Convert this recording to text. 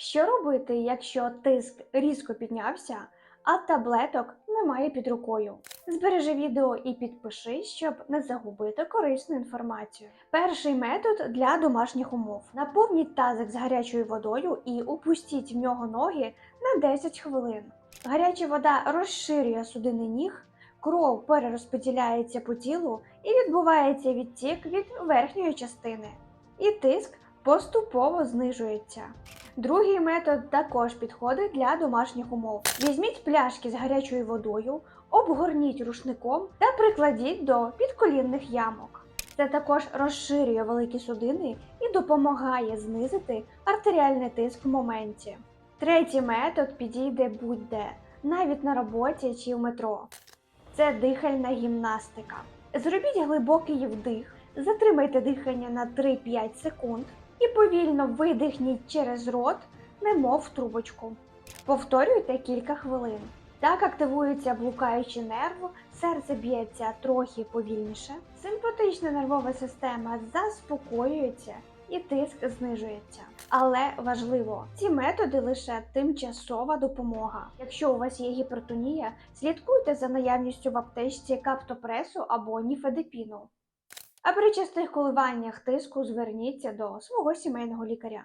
Що робити, якщо тиск різко піднявся, а таблеток немає під рукою? Збережи відео і підпишись, щоб не загубити корисну інформацію. Перший метод для домашніх умов: наповніть тазик з гарячою водою і опустіть в нього ноги на 10 хвилин. Гаряча вода розширює судини ніг, кров перерозподіляється по тілу і відбувається відтік від верхньої частини. І тиск поступово знижується. Другий метод також підходить для домашніх умов. Візьміть пляшки з гарячою водою, обгорніть рушником та прикладіть до підколінних ямок. Це також розширює великі судини і допомагає знизити артеріальний тиск в моменті. Третій метод підійде будь-де, навіть на роботі чи в метро. Це дихальна гімнастика. Зробіть глибокий вдих, затримайте дихання на 3-5 секунд і повільно видихніть через рот, немов трубочку. Повторюйте кілька хвилин. Так активується блукаючий нерв, серце б'ється трохи повільніше, симпатична нервова система заспокоюється і тиск знижується. Але важливо, ці методи лише тимчасова допомога. Якщо у вас є гіпертонія, слідкуйте за наявністю в аптечці каптопресу або ніфедепіну. А при частих коливаннях тиску зверніться до свого сімейного лікаря.